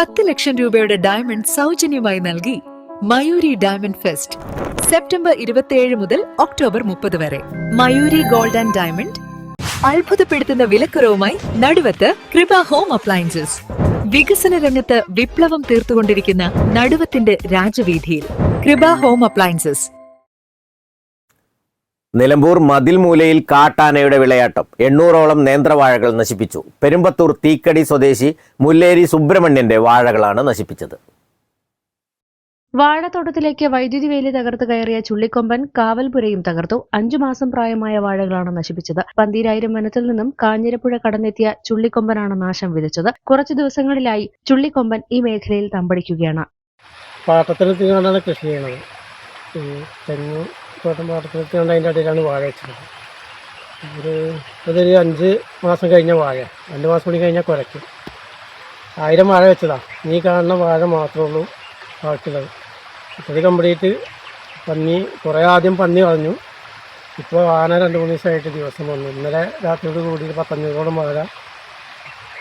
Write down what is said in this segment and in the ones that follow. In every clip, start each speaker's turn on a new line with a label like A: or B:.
A: പത്ത് ലക്ഷം രൂപയുടെ ഡയമണ്ട് സൗജന്യമായി നൽകി മയൂരി ഡയമണ്ട് ഫെസ്റ്റ് സെപ്റ്റംബർ ഇരുപത്തിയേഴ് മുതൽ ഒക്ടോബർ മുപ്പത് വരെ. മയൂരി ഗോൾഡ് ആൻഡ് ഡയമണ്ട് അത്ഭുതപ്പെടുത്തുന്ന വിലക്കുറവുമായി നടുവത്ത് കൃപ ഹോം അപ്ലയൻസസ് വികസന രംഗത്ത് വിപ്ലവം തീർത്തുകൊണ്ടിരിക്കുന്ന നടുവത്തിന്റെ രാജവീതിയിൽ കൃപ ഹോം അപ്ലയൻസസ്
B: നിലമ്പൂർ മതിൽമൂലയിൽ കാട്ടാനയുടെ വിളയാട്ടം. എണ്ണൂറോളം നേന്ത്രവാഴകൾ നശിപ്പിച്ചു. പെരുമ്പത്തൂർ തീക്കടി സ്വദേശി മുല്ലേരി സുബ്രഹ്മണ്യന്റെ വാഴകളാണ് നശിപ്പിച്ചത്.
C: വാഴത്തോട്ടത്തിലേക്ക് വൈദ്യുതി വേലി തകർത്ത് കയറിയ ചുള്ളിക്കൊമ്പൻ കാവൽപുരയും തകർത്തു. അഞ്ചു മാസം പ്രായമായ വാഴകളാണ് നശിപ്പിച്ചത്. പന്തീരായിരം വനത്തിൽ നിന്നും കാഞ്ഞിരപ്പുഴ കടന്നെത്തിയ ചുള്ളിക്കൊമ്പനാണ് നാശം വിതച്ചത്. കുറച്ചു ദിവസങ്ങളിലായി ചുള്ളിക്കൊമ്പൻ ഈ മേഖലയിൽ തമ്പടിക്കുകയാണ്.
D: പാട്ടത്തിനെത്തിക്കൊണ്ടാണ് കൃഷി ചെയ്യണത് തെങ്ങ് തോട്ടം പാട്ടത്തിനെത്തിക്കൊണ്ട് അതിന്റെ ഇടയിലാണ് വാഴ വെച്ചത് ഒരു അതൊരു അഞ്ച് മാസം കഴിഞ്ഞ വാഴ. രണ്ട് മാസം കൂടി കഴിഞ്ഞാൽ കുരയ്ക്കും. ആയിരം വാഴ വെച്ചതാണ് നീ കാണുന്ന വാഴ മാത്രമേ ഉള്ളൂ ബാക്കിയുള്ളത്. ഇത് കംപ്ലീറ്റ് പന്നി കുറേ ആദ്യം പന്നി വളഞ്ഞു. ഇപ്പോൾ ആന രണ്ട് മൂന്ന് ദിവസമായിട്ട് ദിവസം വന്നു. ഇന്നലെ രാത്രിയോട് കൂടി പത്തഞ്ഞൂറോളം വാഴ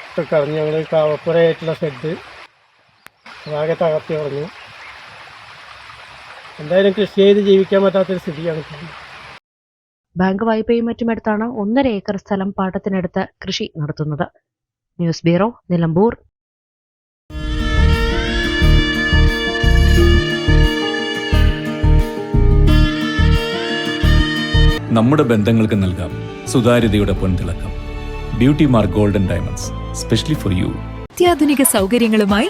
D: ഇപ്പോൾ കറങ്ങി ഞങ്ങൾ കാവപ്പുറയായിട്ടുള്ള ഷെഡ്. ആകെ തകർത്തി കളഞ്ഞു. എന്തായാലും കൃഷി ചെയ്ത് ജീവിക്കാൻ പറ്റാത്തൊരു സ്ഥിതിയാണ്.
C: ബാങ്ക് വായ്പയും മറ്റുമെടുത്താണ് ഒന്നര ഏക്കർ സ്ഥലം പാട്ടത്തിനടുത്ത് കൃഷി നടത്തുന്നത്. News bureau Nilambur.
E: നമ്മുടെ ബന്ധങ്ങൾക്ക് നൽകാം സുതാര്യതയുടെ പൊൻതിളക്കം. Beauty mark golden diamonds specially for you.
A: അത്യാധുനിക സൗകര്യങ്ങളുമായി